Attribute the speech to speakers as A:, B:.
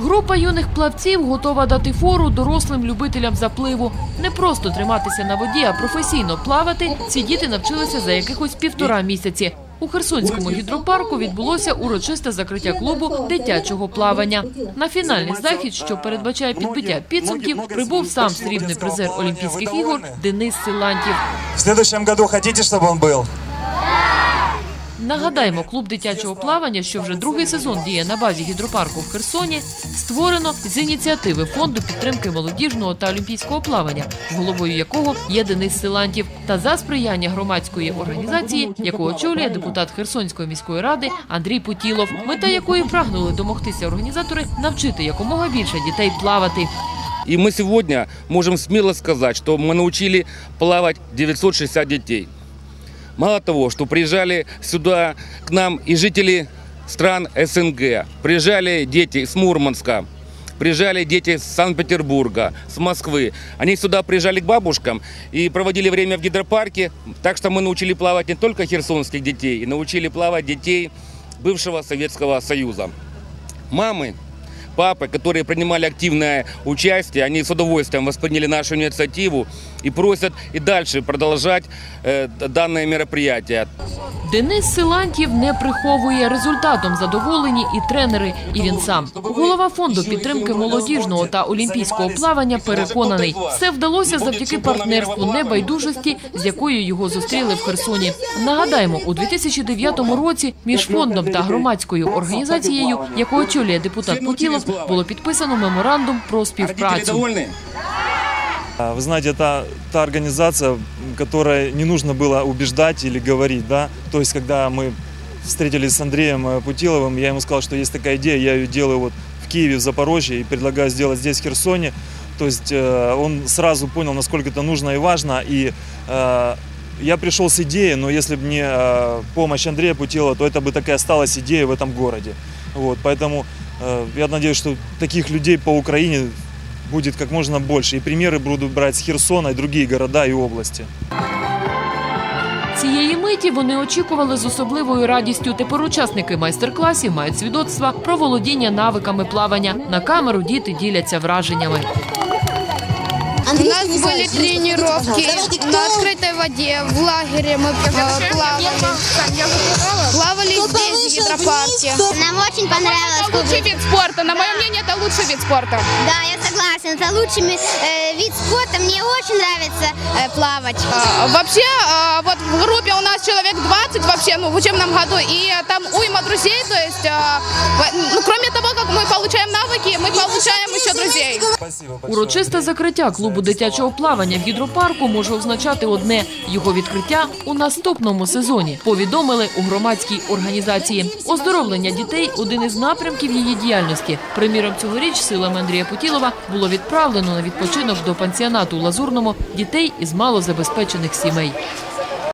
A: Група юних плавців готова дати фору дорослим любителям запливу. Не просто триматися на воді, а професійно плавати ці діти навчилися за якихось півтора місяці. У Херсонському гідропарку відбулося урочисте закриття клубу дитячого плавання. На фінальний захід, що передбачає підбиття підсумків, прибув сам срібний призер Олімпійських ігор Денис Силантів.
B: В следующем году хотите, чтобы он был?
A: Нагадаємо, клуб дитячого плавання, що вже другий сезон діє на базі гідропарку в Херсоні, створено з ініціативи фонду підтримки молодіжного та олімпійського плавання, головою якого є Денис Силантів, та за сприяння громадської організації, яку очолює депутат Херсонської міської ради Андрій Путілов, мета якої прагнули домогтися організатори навчити якомога більше дітей плавати.
C: И мы сегодня можем смело сказать, что мы научили плавать 960 детей. Мало того, что приезжали сюда к нам и жители стран СНГ, приезжали дети с Мурманска, приезжали дети с Санкт-Петербурга, с Москвы. Они сюда приезжали к бабушкам и проводили время в гидропарке. Так что мы научили плавать не только херсонских детей, и научили плавать детей бывшего Советского Союза. Мамы, папы, которые принимали активное участие, они с удовольствием восприняли нашу инициативу и просят и дальше продолжать э, данное мероприятие.
A: Денис Силантів не приховує результатом задоволені і тренери, і він сам. Голова фонду підтримки молодіжного та олімпійського плавання переконаний, все вдалося завдяки партнерству небайдужості, з якою його зустріли в Херсоні. Нагадаємо, у 2009 році між фондом та громадською організацією, яку очолює депутат Путілов, було підписано меморандум про співпрацю.
D: А, Вы знаете, это та организация, м, которой не нужно было убеждать или говорить, да. То есть, когда мы встретились с Андреем э, Путиловым, я ему сказал, что есть такая идея, я ее делаю вот в Киеве, в Запорожье и предлагаю сделать здесь, в Херсоне. То есть э, он сразу понял, насколько это нужно и важно. И э, я пришел с идеей, но если бы не э, помощь Андрея Путилова, то это бы так и осталась идея в этом городе. Вот, поэтому э, я надеюсь, что таких людей по Украине будет как можно больше. И примеры буду брать с Херсона и другие города и области.
A: Цієї миті вони очікували з особливою радістю. Тепер учасники майстер-класів мають свідоцтва про володіння навиками плавання. На камеру діти діляться враженнями.
E: У нас были тренировки на открытой воде, в лагере мы э, плавали. Плавали здесь, в гидропарке.
F: Нам очень понравилось.
G: Это лучший вид спорта. На мое мнение, это лучший вид спорта.
F: Да, я согласен. Это лучший э, вид спорта. Мне очень нравится э, плавать.
G: А, Вообще, а, вот в группе у нас человек 20 вообще, ну, в учебном году, и там уйма друзей, то есть, а, ну, кроме того, мы получаем навыки, мы получаем еще друзей.
B: Спасибо большое.
A: Урочисте закриття клубу дитячого плавання в гідропарку може означати одне його відкриття у наступному сезоні. Повідомили у громадській організації. Оздоровлення дітей один із напрямків її діяльності. Приміром, цьогоріч силами Андрія Путілова було відправлено на відпочинок до пансіонату у Лазурному дітей із малозабезпечених сімей.